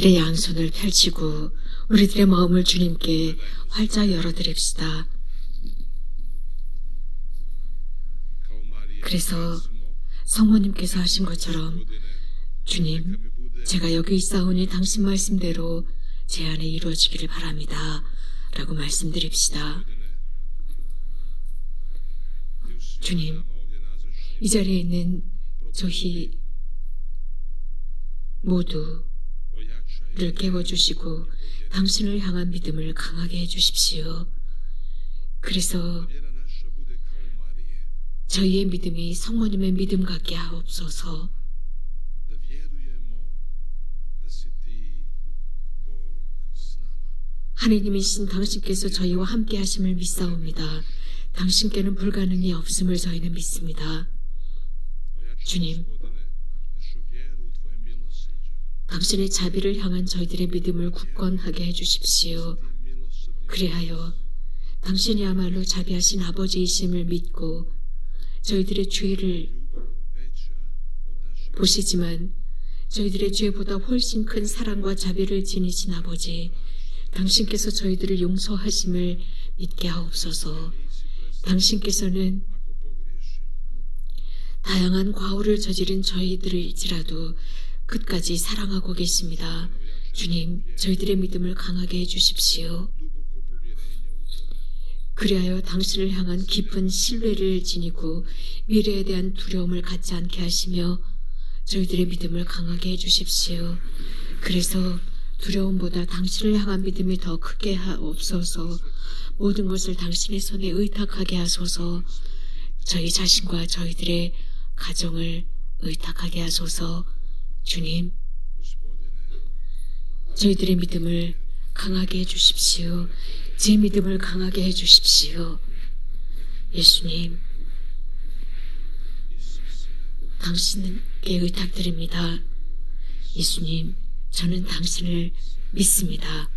우리들의 양손을 펼치고 우리들의 마음을 주님께 활짝 열어드립시다. 그래서 성모님께서 하신 것처럼 주님, 제가 여기 있사오니 당신 말씀대로 제 안에 이루어지기를 바랍니다. 라고 말씀드립시다. 주님, 이 자리에 있는 저희 모두 를 깨워주시고 당신을 향한 믿음을 강하게 해주십시오. 그래서 저희의 믿음이 성모님의 믿음 같게 하옵소서. 하느님이신 당신께서 저희와 함께 하심을 믿사옵니다. 당신께는 불가능이 없음을 저희는 믿습니다. 주님. 당신의 자비를 향한 저희들의 믿음을 굳건하게 해주십시오. 그리하여 당신이야말로 자비하신 아버지이심을 믿고 저희들의 죄를 보시지만 저희들의 죄보다 훨씬 큰 사랑과 자비를 지니신 아버지 당신께서 저희들을 용서하심을 믿게 하옵소서 당신께서는. 다양한 과오를 저지른 저희들일지라도 끝까지 사랑하고 계십니다. 주님, 저희들의 믿음을 강하게 해주십시오. 그리하여 당신을 향한 깊은 신뢰를 지니고 미래에 대한 두려움을 갖지 않게 하시며 저희들의 믿음을 강하게 해주십시오. 그래서 두려움보다 당신을 향한 믿음이 더 크게 하옵소서 모든 것을 당신의 손에 의탁하게 하소서 저희 자신과 저희들의 가정을 의탁하게 하소서 주님 저희들의 믿음을 강하게 해주십시오. 제 믿음을 강하게 해주십시오. 예수님, 당신께 의탁드립니다. 예수님, 저는 당신을 믿습니다.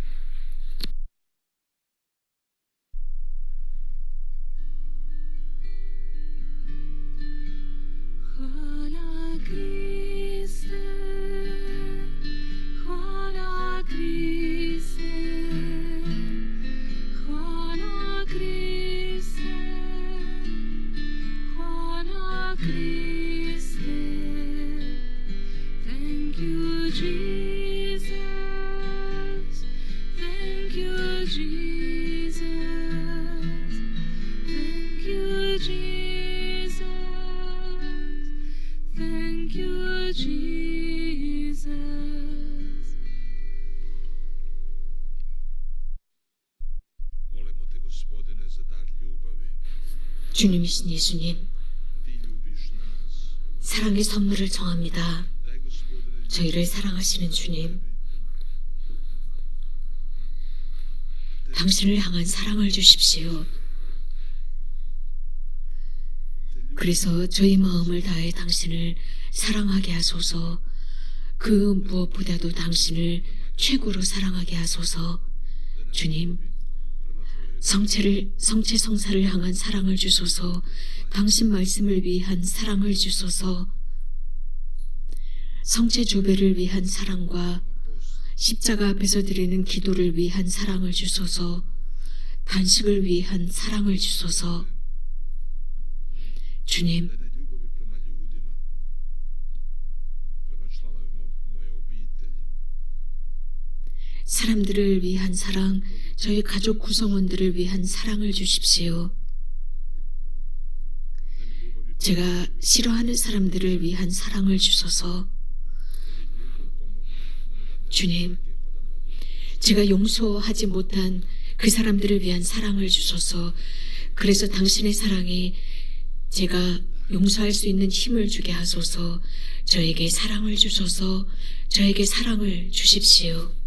주님이신 예수님. 사랑의 선물을 정합니다. 저희를 사랑하시는 주님, 당신을 향한 사랑을 주십시오. 그래서 저희 마음을 다해 당신을 사랑하게 하소서. 그 무엇보다도 당신을 최고로 사랑하게 하소서. 주님, 성체를 성체 성사를 향한 사랑을 주소서. 당신 말씀을 위한 사랑을 주소서. 성체 조배를 위한 사랑과 십자가 앞에서 드리는 기도를 위한 사랑을 주소서. 단식을 위한 사랑을 주소서. 주님, 사람들을 위한 사랑, 저희 가족 구성원들을 위한 사랑을 주십시오. 제가 싫어하는 사람들을 위한 사랑을 주소서. 주님, 제가 용서하지 못한 그 사람들을 위한 사랑을 주소서. 그래서 당신의 사랑이 제가 용서할 수 있는 힘을 주게 하소서. 저에게 사랑을 주소서. 저에게 사랑을 주십시오.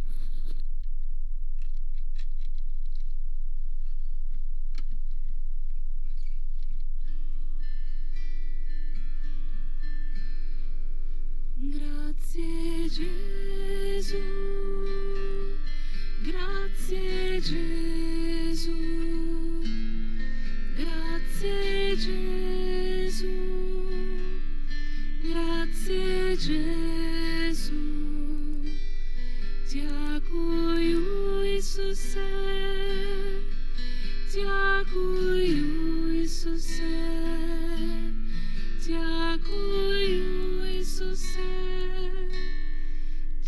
Jesus, дякую Ісусе, дякую Ісусе, дякую Ісусе,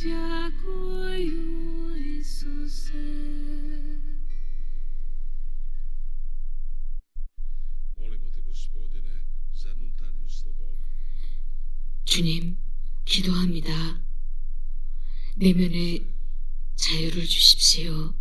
дякую Ісусе. Молимо ти, Господине, за нутарню свободу. Чинім. 기도합니다. 내면의 자유를 주십시오.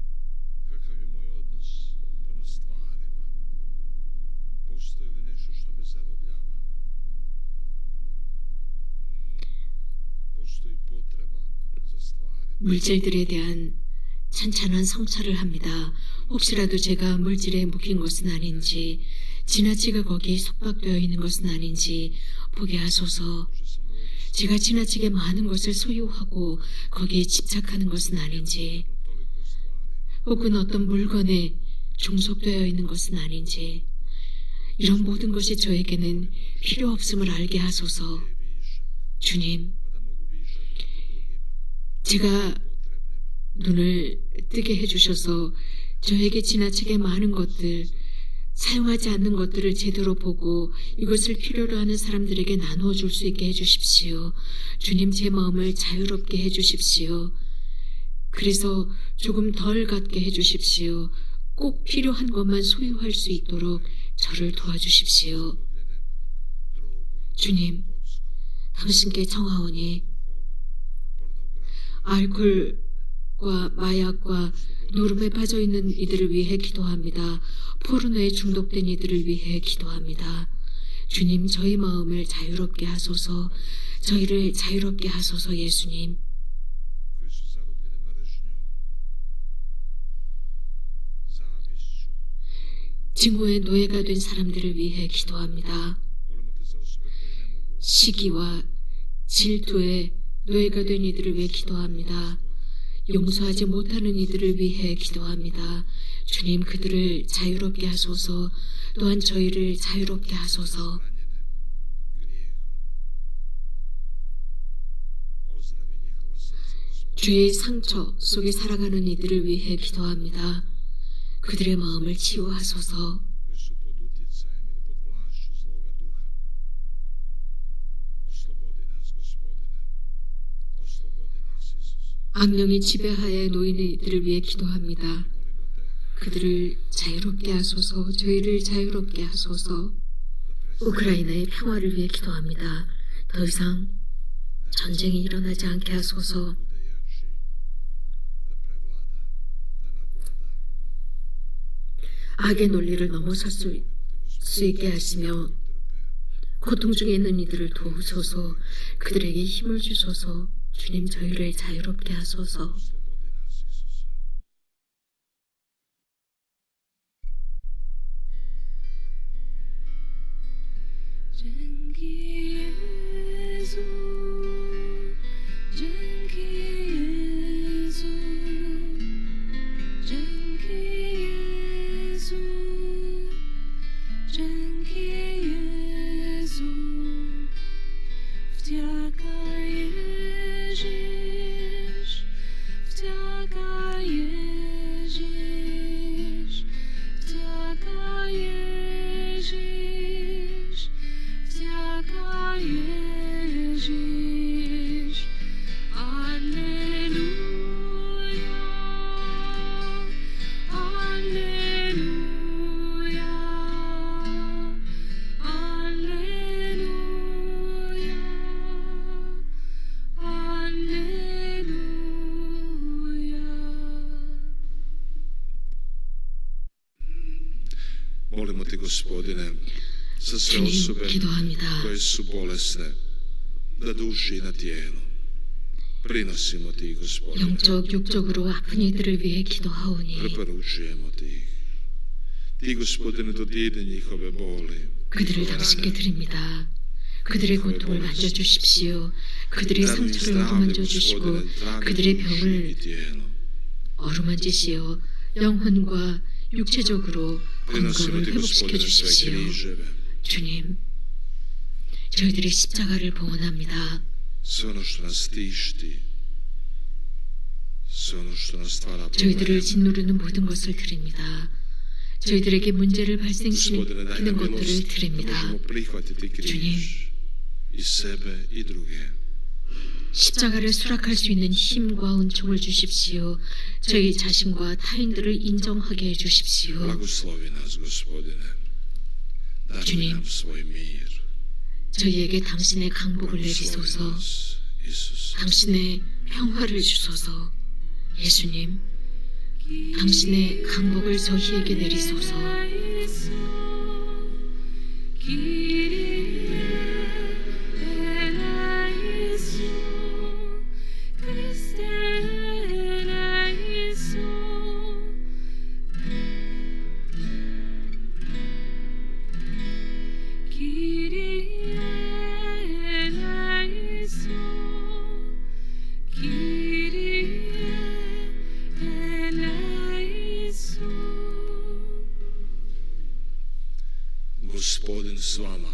물질들에 대한 찬찬한 성찰을 합니다. 혹시라도 제가 물질에 묶인 것은 아닌지, 지나치게 거기에 속박되어 있는 것은 아닌지 보게 하소서. 제가 지나치게 많은 것을 소유하고 거기에 집착하는 것은 아닌지. 혹은 어떤 물건에 종속되어 있는 것은 아닌지, 이런 모든 것이 저에게는 필요 없음을 알게 하소서. 주님, 제가. 눈을 뜨게 해주셔서 저에게 지나치게 많은 것들, 사용하지 않는 것들을 제대로 보고 이것을 필요로 하는 사람들에게 나누어 줄 수 있게 해주십시오. 주님 제 마음을 자유롭게 해주십시오. 그래서 조금 덜 갖게 해주십시오. 꼭 필요한 것만 소유할 수 있도록 저를 도와주십시오. 주님, 당신께 청하오니 알코올과 마약과 노름에 빠져 있는 이들을 위해 기도합니다. 포르노에 중독된 이들을 위해 기도합니다. 주님, 저희 마음을 자유롭게 하소서, 저희를 자유롭게 하소서, 예수님. 증오의 노예가 된 사람들을 위해 기도합니다. 시기와 질투의 노예가 된 이들을 위해 기도합니다. 용서하지 못하는 이들을 위해 기도합니다. 주님, 그들을 자유롭게 하소서, 또한 저희를 자유롭게 하소서. 주의 상처 속에 살아가는 이들을 위해 기도합니다. 그들의 마음을 치유하소서. 악령이 지배하에 놓인 이들을 위해 기도합니다. 그들을 자유롭게 하소서, 저희를 자유롭게 하소서. 우크라이나의 평화를 위해 기도합니다. 더 이상 전쟁이 일어나지 않게 하소서. 악의 논리를 넘어설 수, 수 있게 하시며. 고통 중에 있는 이들을 도우소서. 그들에게 힘을 주소서. 주님 저희를 자유롭게 하소서. 真也。Su bolesne, na duši i na tijelu. Prinosimo ti, gospodine. 영적, 육적으로 아픈 이들을 위해 기도하오니 Preporučujemo ti ih. Ti, gospodine, dodirni njihove boli. 그들을 njihove 당신께 rane. 드립니다. 그들의 고통을 만져주십시오. 그들의 im 상처를 zdravlje, 어루만져주시고 gospodine, zdravlje 그들의 duši i 병을 tijelu. 어루만지시어 영혼과 육체적으로 Prinosimo 건강을 ti, 회복시켜 gospodine, sve 주십시오. križeve. 주님, 저희들의 십자가를 봉헌합니다. 저희들을. 짓누르는 모든 것을 드립니다. 저희들에게 문제를 발생시키는 것들을 드립니다. druge. 십자가를 수락할 수 있는 힘과 은총을 주십시오. 저희 자신과 타인들을 인정하게 해주십시오. Nas, 저희에게 당신의 강복을 내리소서. 당신의 평화를 주소서. 예수님, 당신의 강복을 저희에게 내리소서. gospodin s vama.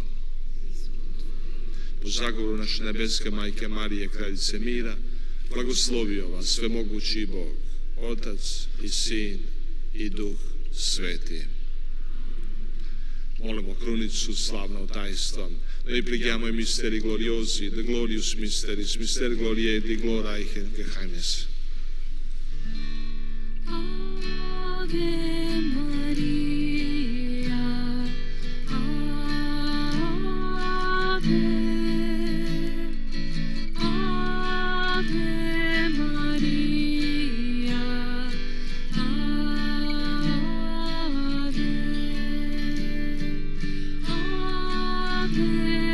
Po zagovoru naše nebeske majke Marije, kraljice mira, blagoslovio vas svemogući Bog, Otac i Sin i Duh Sveti. Molimo krunicu slavnog tajstva, noi preghiamo i misteri gloriosi, the glorius misteris, mister glorie di glora i geheimnis. Amen. dear.